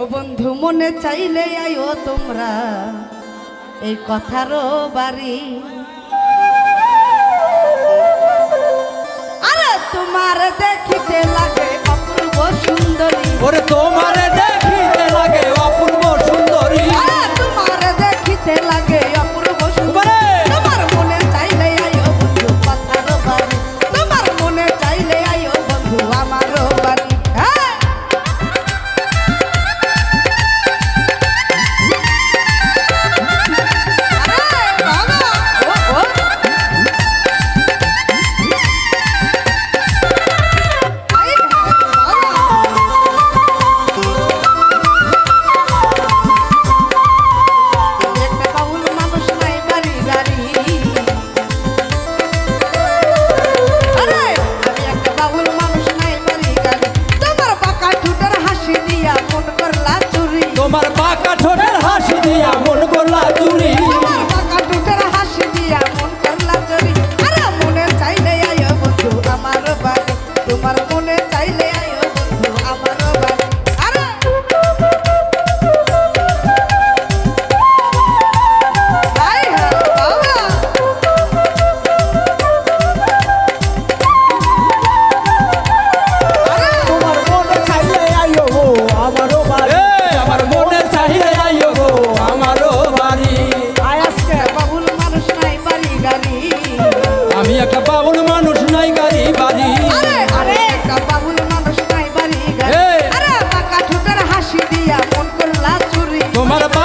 ও বন্ধু, মনে চাইলে আইও তোমরা এই কথার বাড়ি। আরে তোমার দেখিতে লাগে অপূর্ব সুন্দরী। ওরে তোমার 呀，我 mono ko. No matter.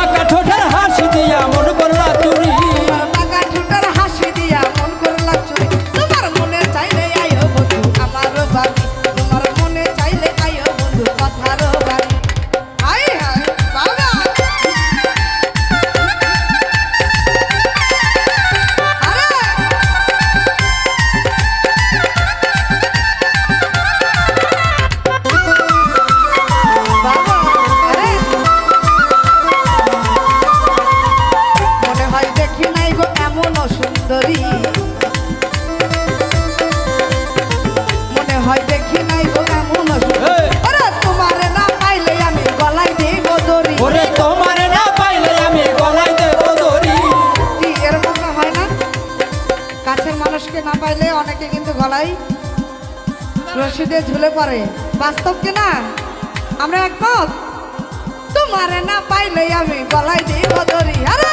মানুষকে না পাইলে অনেকে কিন্তু গলায় রশিদে ঝুলে পড়ে। বাস্তব কিনা আমরা একমত তোমারে না পাইলে আমি গলায় দিয়ে বদরি আরে